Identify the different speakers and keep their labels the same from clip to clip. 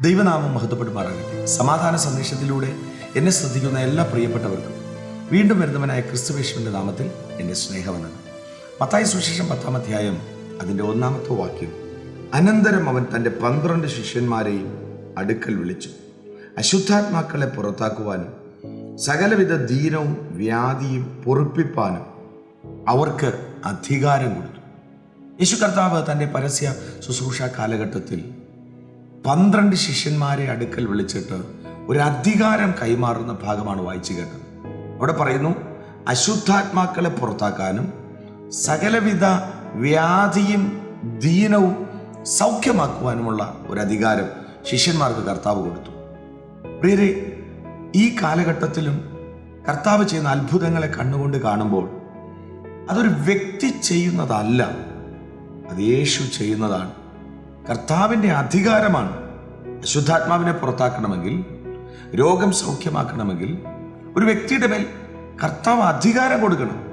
Speaker 1: ദൈവനാമം മഹത്വപ്പെടുമാറാകട്ടെ. സമാധാന സന്ദേശത്തിലൂടെ എന്നെ ശ്രദ്ധിക്കുന്ന എല്ലാ പ്രിയപ്പെട്ടവർക്കും വീണ്ടും വരുന്നവനായ ക്രിസ്തുവേശുവിന്റെ നാമത്തിൽ എന്റെ സ്നേഹവന്ദനം. മത്തായി സുശേഷം പത്താം അധ്യായം അതിന്റെ ഒന്നാമത്തെ വാക്യം. അനന്തരം അവൻ തന്റെ പന്ത്രണ്ട് ശിഷ്യന്മാരെയും അടുക്കൽ വിളിച്ചു. അശുദ്ധാത്മാക്കളെ പുറത്താക്കുവാനും സകലവിധ ധീരവും വ്യാധിയും പൊറുപ്പിപ്പാനും അവർക്ക് അധികാരം കൊടുത്തു. യേശു കർത്താവ് തന്റെ പരസ്യ ശുശ്രൂഷ കാലഘട്ടത്തിൽ പന്ത്രണ്ട് ശിഷ്യന്മാരെ അടുക്കൽ വിളിച്ചിട്ട് ഒരു അധികാരം കൈമാറുന്ന ഭാഗമാണ് വായിച്ചു കേട്ടത്. അവിടെ പറയുന്നു അശുദ്ധാത്മാക്കളെ പുറത്താക്കാനും സകലവിധ വ്യാധിയും ദീനവും സൗഖ്യമാക്കുവാനുമുള്ള ഒരു അധികാരം ശിഷ്യന്മാർക്ക് കർത്താവ് കൊടുത്തു. പ്രിയരെ ഈ കാലഘട്ടത്തിലും കർത്താവ് ചെയ്യുന്ന അത്ഭുതങ്ങളെ കണ്ണുകൊണ്ട് കാണുമ്പോൾ അതൊരു വ്യക്തി ചെയ്യുന്നതല്ല അത് യേശു ചെയ്യുന്നതാണ്. കർത്താവിന്റെ അധികാരമാണ് അശുദ്ധാത്മാവിനെ പുറത്താക്കണമെങ്കിൽ രോഗം സൗഖ്യമാക്കണമെങ്കിൽ ഒരു വ്യക്തിയുടെ മേൽ കർത്താവ് അധികാരം കൊടുക്കണം.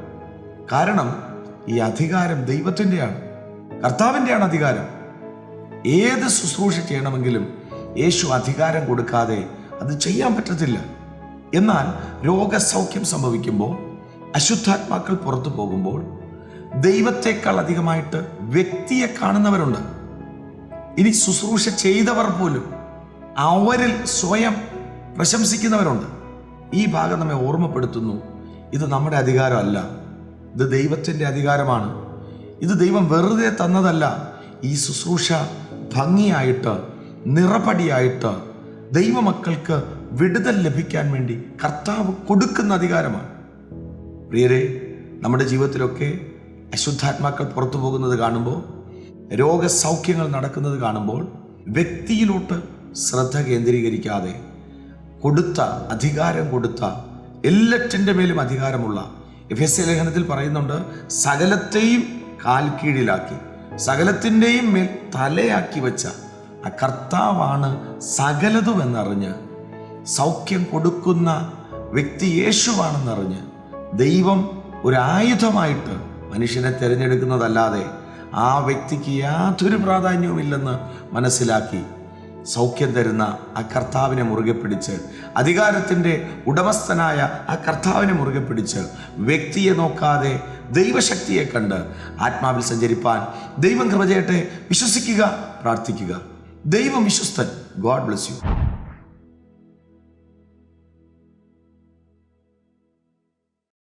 Speaker 1: കാരണം ഈ അധികാരം ദൈവത്തിന്റെയാണ്. കർത്താവിന്റെയാണ് അധികാരം. ഏത് ശുശ്രൂഷ ചെയ്യണമെങ്കിലും യേശു അധികാരം കൊടുക്കാതെ അത് ചെയ്യാൻ പറ്റത്തില്ല. എന്നാൽ രോഗസൗഖ്യം സംഭവിക്കുമ്പോൾ അശുദ്ധാത്മാക്കൾ പുറത്തു പോകുമ്പോൾ ദൈവത്തെക്കാൾ അധികമായിട്ട് വ്യക്തിയെ കാണുന്നവരുണ്ട്. ഇനി ശുശ്രൂഷ ചെയ്തവർ പോലും അവരിൽ സ്വയം പ്രശംസിക്കുന്നവരുണ്ട്. ഈ ഭാഗം നമ്മെ ഓർമ്മപ്പെടുത്തുന്നു. ഇത് നമ്മുടെ അധികാരമല്ല. ഇത് ദൈവത്തിന്റെ അധികാരമാണ്. ഇത് ദൈവം വെറുതെ തന്നതല്ല. ഈ ശുശ്രൂഷ ഭംഗിയായിട്ട് നിറപടിയായിട്ട് ദൈവമക്കൾക്ക് വിടുതൽ ലഭിക്കാൻ വേണ്ടി കർത്താവ് കൊടുക്കുന്ന അധികാരമാണ്. പ്രിയരെ നമ്മുടെ ജീവിതത്തിലൊക്കെ അശുദ്ധാത്മാക്കൾ പുറത്തു പോകുന്നത് കാണുമ്പോൾ രോഗസൗഖ്യങ്ങൾ നടക്കുന്നത് കാണുമ്പോൾ വ്യക്തിയിലോട്ട് ശ്രദ്ധ കേന്ദ്രീകരിക്കാതെ കൊടുത്ത അധികാരം കൊടുത്ത എല്ലാറ്റിന്റെ മേലും അധികാരമുള്ള എഫ് എസ് ലേഖനത്തിൽ പറയുന്നുണ്ട് സകലത്തെയും കാൽ കീഴിലാക്കി സകലത്തിന്റെയും മേൽ തലയാക്കി വെച്ച ആ കർത്താവാണ് സകലതും എന്നറിഞ്ഞ് സൗഖ്യം കൊടുക്കുന്ന വ്യക്തി യേശുവാണെന്നറിഞ്ഞ് ദൈവം ഒരു ആയുധമായിട്ട് മനുഷ്യനെ തിരഞ്ഞെടുക്കുന്നതല്ലാതെ ആ വ്യക്തിക്ക് യാതൊരു പ്രാധാന്യവുമില്ലെന്ന് മനസ്സിലാക്കി സൗഖ്യം തരുന്ന ആ കർത്താവിനെ മുറുകെ പിടിച്ച് അധികാരത്തിന്റെ ഉടമസ്ഥനായ ആ കർത്താവിനെ മുറുകെ പിടിച്ച് വ്യക്തിയെ നോക്കാതെ ദൈവശക്തിയെ കണ്ട് ആത്മാവിൽ സഞ്ചരിപ്പാൻ ദൈവം കൃപ വിശ്വസിക്കുക പ്രാർത്ഥിക്കുക. ദൈവം വിശ്വസ്തൻ. God bless you.